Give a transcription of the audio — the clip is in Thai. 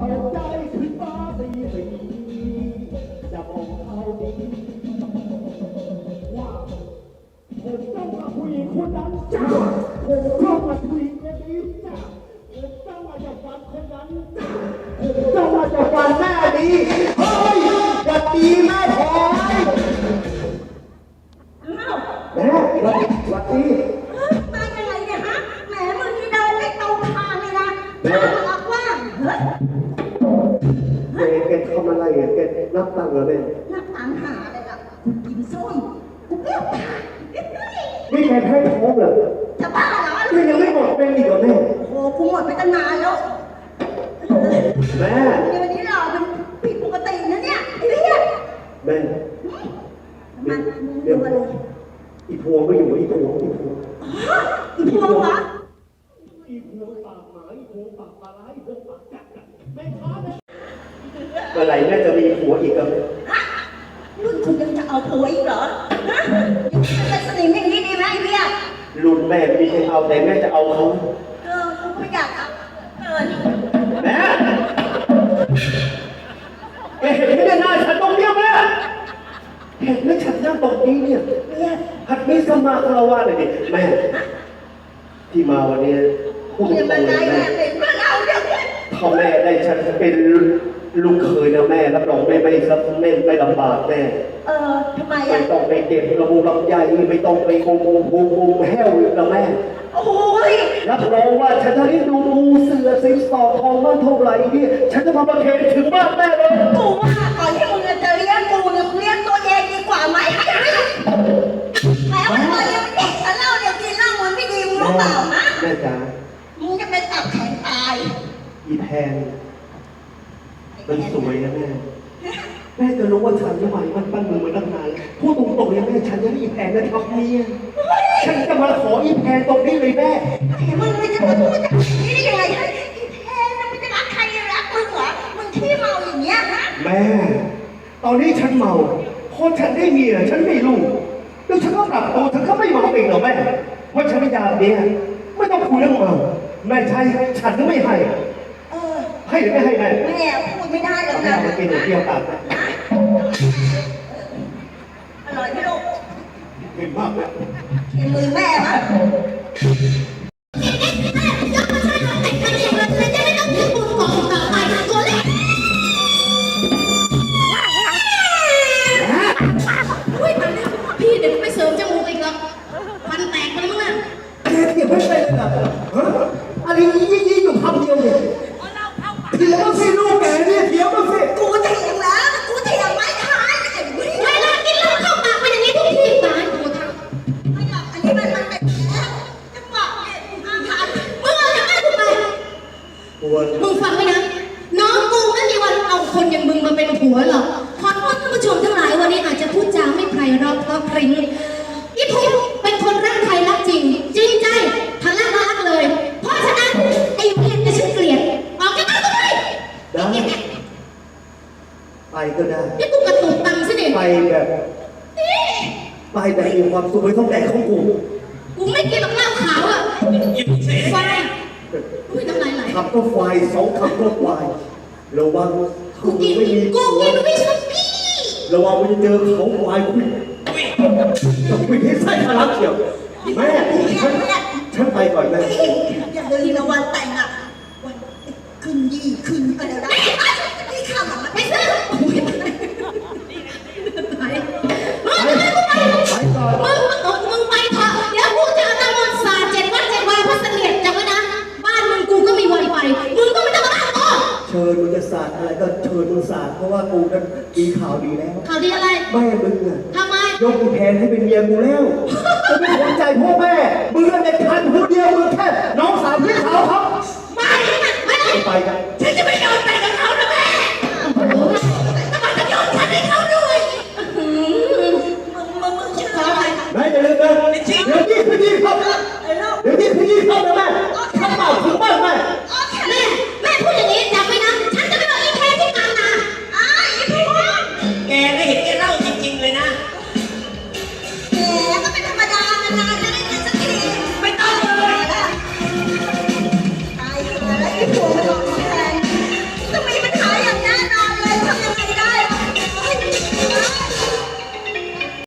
ตกใจขึ้นมาตีสีจะบอกเขาดีว่าผมต้องมาผู้หญิงคนนั้นจ้า ทำอะไรอะแกนับตังค์เหรอแม่นักตังหาเลยล่ะกูกินส้มกูเปรี้ยวปากนี่แกแพ้ท้องเหรอจะบ้าเหรอนี่ยังไม่หมดเป็นอีกเหรอแม่โอ้โหกูหมดไปตั้งนานแล้วแม่เดี๋ยววันนี้เราเป็นผิดปกตินะเนี่ยไอ้เรียกแม่มันมึงดูอะไรอีพวงก็อยู่อีพวงอีพวงฮะอีพวงวะอีพวงปากหมาอีพวงปากปลาร้าอีพวงปากกัดอะแม่ค้าแม่เมื่อไหร่แม่จะมีผัวอีกอะ ฮะรุ่นคุณยังจะ เอาผัวอีกเหรอฮะยังจะเป็นสนิมอย่างนี้ดีไหมไอ้เรียกรุ่นแม่ไม่มีใครเอาแต่แม่จะเอาเขาเออกูไม่อยากเอาเกินแม่แกเห็นไหมเนี่ยหน้าฉันตรงเนี้ยแม่เห็นไหมฉันนั่งตรงนี้เนี่ยเนี่ยหัดมีสมาคารวะหน่อยดิแม่ที่มาวันนี้พูดตเดี๋ยวรมันงๆไงเลยแม่แม่เป็นเพื่อนเราเดี๋ยวนี้ถ้าแม่ได้ฉันเป็น ลูกเคยนะแม่รับรองแม่ไม่ซับไม่ไม่ลำบากแม่เออทำไมไม่อะ ต้องไปเก็บระบูลำไยไม่ต้องไปโกงโกงโกงโกงแห้วอีกนะแม่โอ้ยรับรองว่าฉันจะได้ดูมูเสือสิบสองทองมันเท่าไหร่นี่ฉันจะมาประเคนถึงบ้านแม่เลยกูว่าก่อนที่มึงจะเลี้ยงกูเนี่ยมึงเลี้ยงตัวเองดีกว่าไหมแหมวันนี้ยังเด็กฉันเล่าเดี๋ยวกินเหล้ามันไม่ดีมึงรู้เปล่าฮะแม่จ๋ามึงจะเป็นตับแข็งตาย อีแพน มันสวยนะแม่แม่จะรู้ว่าฉันทำไมมันปั้นมือมาตั้งนานพูดตรงๆเลยแม่ฉันยังอีแพนนะครับเมียฉันจะมาขออีแพนตรงนี้เลยแม่ไอ้มึงไม่จะมาพูดอย่างนี้ได้ยังไงฮะอีแพนน่ะมันจะรักใครรักมึงเหรอมึงขี้เมาอย่างเงี้ยฮะแม่ ตอนนี้ฉันเมาเพราะฉันได้เมียฉันไม่รู้แล้วฉันก็ปรับตัวฉันก็ไม่เมาเองหรอกแม่เพราะฉันไม่อยากเมียไม่ต้องคุยเรื่องเมาแม่ใช่ฉันก็ไม่ให้ เออให้หรือไม่ให้แม่ แม่ กินหรือเปรี้ยวปากนะอร่อยไหมลูกเห็นมากเลยเห็นมือแม่มั้ยพี่เดี๋ยวไปเสริมจมูกอีกแล้วฟันแตกไปแล้วมั้งน่ะแกเก็บไว้เป็นเลยนะอะไรยี่ยี่อยู่คำเดียวเนี่ยเถียงมาสิลูกแกเนี่ วดมึงฟังไว้นะ น้องกูไม่มีวันเอาคนอย่างมึงมาเป็นผัวหรอกขอโทษท่านผู้ชมทั้งหลายวันนี้อาจจะพูดจาไม่ไพเราะเพราะพริ้งอีพุกเป็นคนรักใครรักจริง จริงใจทะลักรักเลย เพราะฉะนั้นไอ้เพียนจะฉันเกลียด ออกจากบ้านกูไปได้ไปก็ได้ นี่กูกระตุกตังค์ซะดิไปแบบ ไปแบบมีความสุขไม่ต้องแดกของกู กูไม่กินหรอกเหล้าขาวอะไฟอุ้ยน้ำลายไหล ขับก็ควายสองขับก็ควาย ระวังกูเขากินไม่มีกูกินไม่ชอบพี่ระวังมันจะเจอเขาควายคุยต้องคุยให้ไส้ทะลักเชียวแม่ฉันฉันไปก่อนแม่อย่าลืมนะวันแต่งอะวันขึ้นยี่ขึ้นอะไรนะ เพราะว่ากูนั้นมีข่าวดีแล้วข่าวดีอะไรแม่มึงอะทำไมยกอีแพนให้เป็นเมียกูแล้วกูไม่สนใจพ่อแม่มึงเด็กทันผู้เดียวมึงแค่น้องสาวพี่สาวเขาไม่ไม่ไม่ไปกันฉันจะไม่ยอมแต่งกับเขานะแม่ทำไมจะยอมฉันให้เขาด้วยมึงมึงมึงชื่ออะไรแม่อย่าลืมนะเดี๋ยวนี้พี่ยี่เข้าไอ้ลูกเดี๋ยวนี้พี่ยี่เข้านะแม่